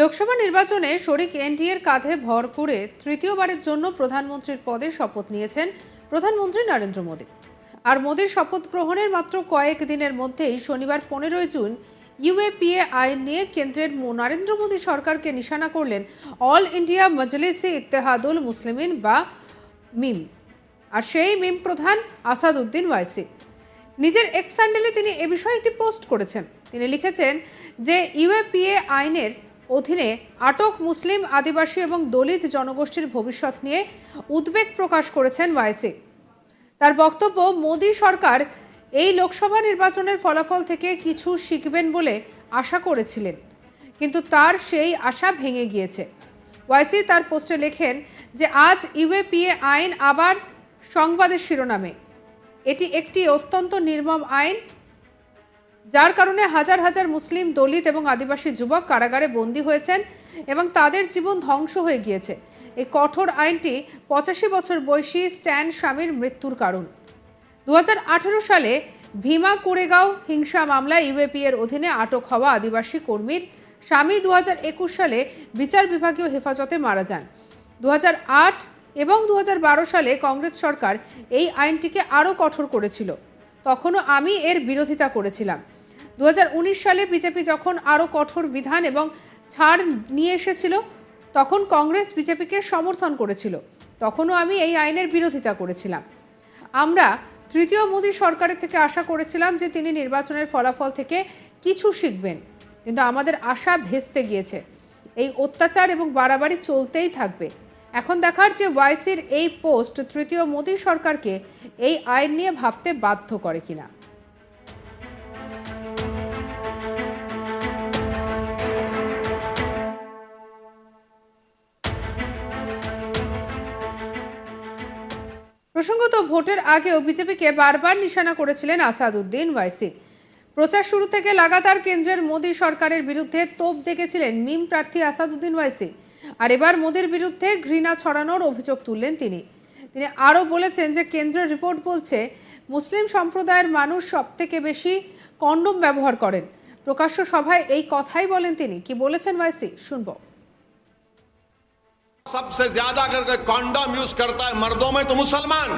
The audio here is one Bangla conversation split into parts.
লোকসভা নির্বাচনে শরিক এনডিএর কাঁধে ভর করে তৃতীয়বারের জন্য প্রধানমন্ত্রীর পদে শপথ নিয়েছেন প্রধানমন্ত্রী নরেন্দ্র মোদী। আর মোদীর শপথ গ্রহণের মাত্র কয়েক দিনের মধ্যেই শনিবার পনেরোই জুন ইউএপিএ আইন নিয়ে কেন্দ্রের নরেন্দ্র মোদী সরকারকে নিশানা করলেন অল ইন্ডিয়া মজলিসি ইত্তেহাদুল মুসলিমিন বা মিম। আর সেই মিম প্রধান আসাদ উদ্দিন ওয়াইসি। নিজের এক্স স্যান্ডেলে তিনি এ বিষয়ে একটি পোস্ট করেছেন। তিনি লিখেছেন যে ইউএপিএ আইনের অধীনে আটক মুসলিম, আদিবাসী এবং দলিত জনগোষ্ঠীর ভবিষ্যৎ নিয়ে উদ্বেগ প্রকাশ করেছেন ওয়াইসি। তার বক্তব্য, মোদী সরকার এই লোকসভা নির্বাচনের ফলাফল থেকে কিছু শিখবেন বলে আশা করেছিলেন, কিন্তু তার সেই আশা ভেঙে গিয়েছে। ওয়াইসি তার পোস্টে লেখেন যে, আজ ইউএপিএ আইন আবার সংবাদের শিরোনামে। এটি একটি অত্যন্ত নির্মম আইন যার কারণে হাজার হাজার মুসলিম দলিত এবং আদিবাসী যুবক কারাগারে বন্দী হয়েছেন এবং তাদের জীবন ধ্বংস হয়ে গিয়েছে। এই কঠোর আইনটি পঁচাশি বছর বয়সী স্ট্যান স্বামীর মৃত্যুর কারণ। দুহাজার আঠারো সালে ভীমা কোরেগাঁও হিংসা মামলায় ইউএপি এর অধীনে আটক হওয়া আদিবাসী কর্মীর স্বামী দু হাজার একুশ সালে বিচার বিভাগীয় হেফাজতে মারা যান। দু হাজার আট এবং দু হাজার বারো সালে কংগ্রেস সরকার এই আইনটিকে আরও কঠোর করেছিল। তখনও আমি এর বিরোধিতা করেছিলাম। উনিশ সালে বিজেপি যখন আরও কঠোর বিধান এবং ছাড় নিয়ে এসেছিল, তখন কংগ্রেস বিজেপিকে সমর্থন করেছিল। তখনও আমি এই আইনের বিরোধিতা করেছিলাম। আমরা তৃতীয় মোদী সরকারের থেকে আশা করেছিলাম যে তিনি নির্বাচনের ফলাফল থেকে কিছু শিখবেন। কিন্তু আমাদের আশা ভেস্তে গিয়েছে। এই অত্যাচার এবং বাড়াবাড়ি চলতেই থাকবে। এখন দেখার যে ওয়াইসির এই পোস্ট তৃতীয় মোদী সরকারকে এই আইন নিয়ে ভাবতে বাধ্য করে কিনা। প্রসঙ্গত, ভোটের আগেও বিজেপিকে বারবার নিশানা করেছিলেন আসাদউদ্দিন ওয়াইসি। প্রচার শুরু থেকে লাগাতার কেন্দ্রের মোদী সরকারের বিরুদ্ধে তোপ দেখেছিলেন মিম প্রার্থী আসাদউদ্দিন ওয়াইসি। আর এবার মোদীর বিরুদ্ধে ঘৃণা ছড়ানোর অভিযোগ তুললেন তিনি। তিনি আরও বলেছেন যে, কেন্দ্রের রিপোর্ট বলছে, মুসলিম সম্প্রদায়ের মানুষ সবথেকে বেশি কন্ডম ব্যবহার করেন। প্রকাশ্য সভায় এই কথাই বলেন তিনি। কি বলেছেন ওয়াইসি? শুনব। सबसे ज़्यादा कोई कॉन्डम यूज़ करता है मर्दों में तो मुसलमान।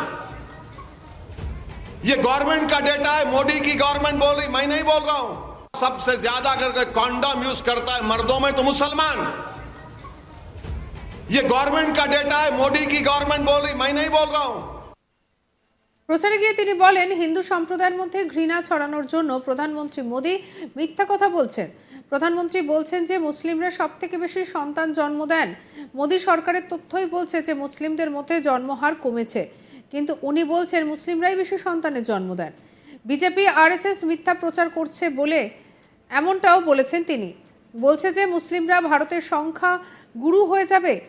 ये गवर्नमेंट का डेटा है, मोदी की गवर्नमेंट बोल रही, मैं नहीं बोल रहा हूँ। सबसे ज़्यादा कोई कॉन्डम यूज़ करता है मर्दों में तो मुसलमान। ये गवर्नमेंट का डेटा है, मोदी की गवर्नमेंट बोल रही, मैं नहीं बोल रहा हूँ। প্রচারে গিয়ে তিনি বলেন, হিন্দু সম্প্রদায়ের মধ্যে ঘৃণা ছড়ানোর জন্য প্রধানমন্ত্রী মোদী মিথ্যা কথা বলছেন। প্রধানমন্ত্রী বলছেন যে, মুসলিমরা সব থেকে বেশি সন্তান জন্ম দেন। মোদী সরকারের তথ্যই বলছে যে, মুসলিমদের মধ্যে জন্মহার কমেছে। কিন্তু উনি বলছেন, মুসলিমরাই বেশি সন্তানের জন্ম দেন। বিজেপি, আরএসএস মিথ্যা প্রচার করছে বলে এমনটাও বলেছেন তিনি। বলছে যে, মুসলিমরা ভারতের সংখ্যা গুরু হয়ে যাবে।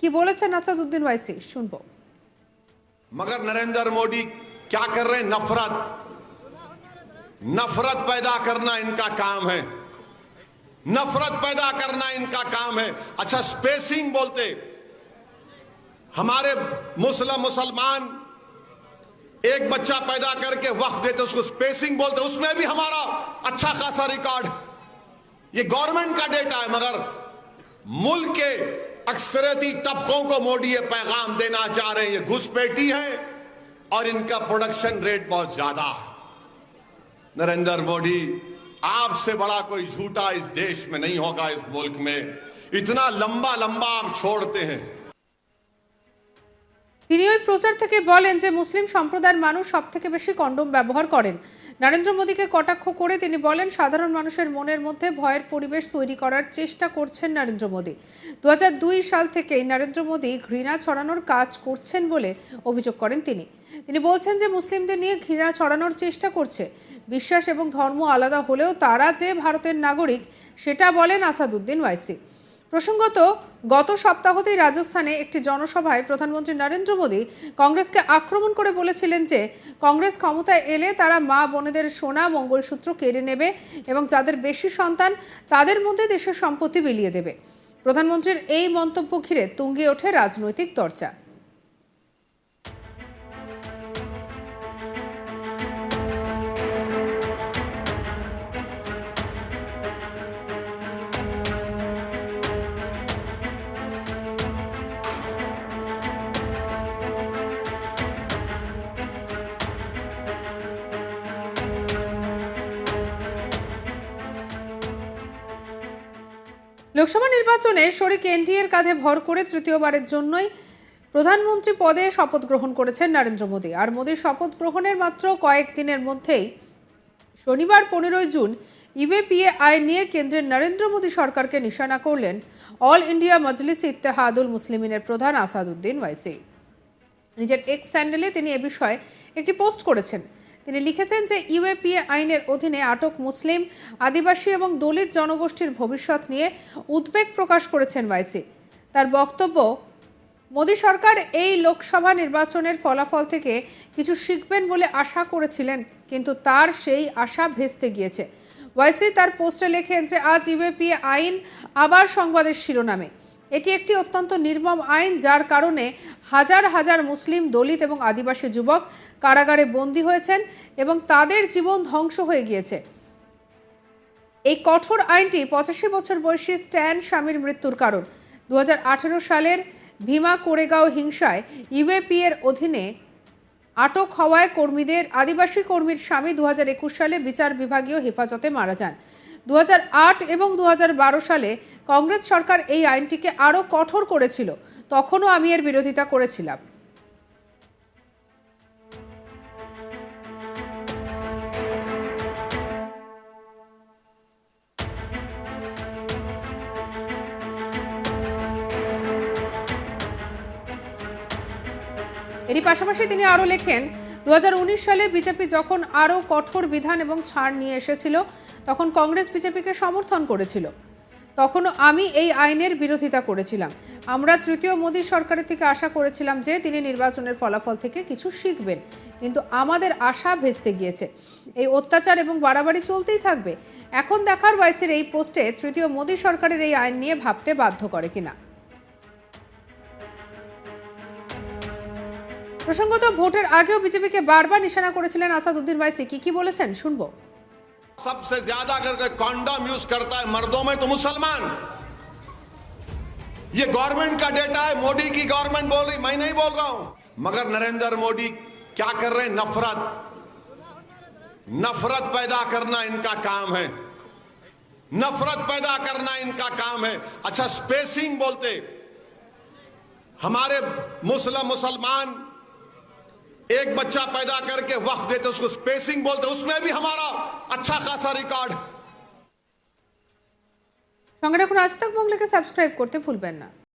কি বলেছেন আসাদুদ্দিন ওয়াইসি? শুনব। مگر نریندر موڈی کیا کر رہے ہیں؟ نفرت. نفرت پیدا کرنا ان کا کام ہے. نفرت پیدا کرنا ان کا کام ہے. اچھا سپیسنگ بولتے. ہمارے مسلم مسلمان ایک بچہ پیدا کر کے وقت دیتے، اس کو سپیسنگ بولتے. اس میں بھی ہمارا اچھا خاصا ریکارڈ. یہ گورنمنٹ کا ڈیٹا ہے، مگر ملک کے अक्सरती तबकों को मोदी ये पैगाम देना चाह रहे हैं ये घुसपैठी है और इनका प्रोडक्शन रेट बहुत ज्यादा है नरेंद्र मोदी आपसे बड़ा कोई झूठा इस देश में नहीं होगा इस मुल्क में इतना लंबा लंबा आप छोड़ते हैं তিনি ওই প্রচার থেকে বলেন যে মুসলিম সম্প্রদায়ের মানুষ সব থেকে বেশি কন্ডম ব্যবহার করেন নরেন্দ্র মোদীকে কটাক্ষ করে তিনি বলেন, সাধারণ মানুষের মনের মধ্যে ভয়ের পরিবেশ তৈরি করার চেষ্টা করছেন নরেন্দ্র মোদী। দু হাজার দুই সাল থেকেই নরেন্দ্র মোদী ঘৃণা ছড়ানোর কাজ করছেন বলে অভিযোগ করেন তিনি। তিনি বলছেন যে, মুসলিমদের নিয়ে ঘৃণা ছড়ানোর চেষ্টা করছে। বিশ্বাস এবং ধর্ম আলাদা হলেও তারা যে ভারতের নাগরিক, সেটা বলেন আসাদুদ্দিন ওয়াইসি। প্রসঙ্গত, গত সপ্তাহতেই রাজস্থানে একটি জনসভায় প্রধানমন্ত্রী নরেন্দ্র মোদী কংগ্রেসকে আক্রমণ করে বলেছিলেন যে, কংগ্রেস ক্ষমতায় এলে তারা মা বোনেদের সোনা মঙ্গলসূত্র কেড়ে নেবে এবং যাদের বেশি সন্তান, তাদের মধ্যে দেশের সম্পত্তি বিলিয়ে দেবে। প্রধানমন্ত্রীর এই মন্তব্য ঘিরে তুঙ্গে ওঠে রাজনৈতিক চর্চা লোকসভা নির্বাচনে শরিক এনডিএর কাঁধে ভর করে তৃতীয়বারের জন্যই প্রধানমন্ত্রী পদে শপথ গ্রহণ করেছেন নরেন্দ্র মোদী। আর মোদীর শপথ গ্রহণের মাত্র কয়েক দিনের মধ্যেই শনিবার পনেরোই জুন ইউএপিএ আইন নিয়ে কেন্দ্রের নরেন্দ্র মোদী সরকারকে নিশানা করলেন অল ইন্ডিয়া মজলিস ইত্তেহাদুল মুসলিমিনের প্রধান আসাদুদ্দিন ওয়াইসি। নিজের এক্স স্যান্ডেলে তিনি এ বিষয়ে একটি পোস্ট করেছেন। তিনি লিখেছেন যে ইউএপিএ আইনের অধীনে আটক মুসলিম, আদিবাসী এবং দলিত জনগোষ্ঠীর ভবিষ্যৎ নিয়ে উদ্বেগ প্রকাশ করেছেন ওয়াইসি। তার বক্তব্য, মোদী সরকার এই লোকসভা নির্বাচনের ফলাফল থেকে কিছু শিখবেন বলে আশা করেছিলেন, কিন্তু তার সেই আশা ভেস্তে গিয়েছে। ওয়াইসি তার পোস্টে লেখেন যে, আজ ইউএপিএ আইন আবার সংবাদের শিরোনামে। এটি একটি অত্যন্ত নির্মম আইন, যার কারণে হাজার হাজার মুসলিম, দলিত এবং আদিবাসী যুবক কারাগারে বন্দী হয়েছেন এবং তাদের জীবন ধ্বংস হয়ে গিয়েছে। এই কঠোর আইনটি পঁচাশি বছর বয়সী স্ট্যান স্বামীর মৃত্যুর কারণ। দু হাজার আঠারো সালের ভীমা কোরেগাঁও হিংসায় ইউএপি এর অধীনে আটক হওয়ায় কর্মীদের, আদিবাসী কর্মীর স্বামী দু হাজার একুশ সালে বিচার বিভাগীয় হেফাজতে মারা যান। এবং দু হাজার বারো সালে কংগ্রেস সরকার এই আইনটিকে আরও কঠোর করেছিল, তখনও আমি এর বিরোধিতা করেছিলাম। এরই পাশাপাশি তিনি আরও লেখেন দু হাজার উনিশ সালে বিজেপি যখন আরও কঠোর বিধান এবং ছাড় নিয়ে এসেছিল, তখন কংগ্রেস বিজেপিকে সমর্থন করেছিল। তখনও আমি এই আইনের বিরোধিতা করেছিলাম। আমরা তৃতীয় মোদী সরকারের থেকে আশা করেছিলাম যে তিনি নির্বাচনের ফলাফল থেকে কিছু শিখবেন। কিন্তু আমাদের আশা ভেস্তে গিয়েছে। এই অত্যাচার এবং বাড়াবাড়ি চলতেই থাকবে। এখন দেখার ওয়াইসির এই পোস্টে তৃতীয় মোদী সরকারের এই আইন নিয়ে ভাবতে বাধ্য করে কিনা। প্রসঙ্গত ভোটের আগেও বিজেপিকে বারবার নিশানা করেছিলেন আসাদুদ্দিন ওয়াইসি কি কি বলেছেন শুনবো सबसे ज्यादा अगर कोई कॉन्डम यूज करता है मर्दों में तो मुसलमान ये गवर्नमेंट का डेटा है मोदी की गवर्नमेंट बोल रही मैं नहीं बोल रहा हूं मगर नरेंद्र मोदी क्या कर रहे हैं नफरत नफरत पैदा करना इनका काम है नफरत पैदा करना इनका काम है अच्छा स्पेसिंग बोलते हमारे मुस्लिम मुसलमान एक बच्चा पैदा करके वक्त देते उसको स्पेसिंग बोलते उसमें भी हमारा अच्छा खासा रिकॉर्ड সঙ্গে রাখুন আজ তক বাংলাকে সাবস্ক্রাইব করতে ভুলবেন না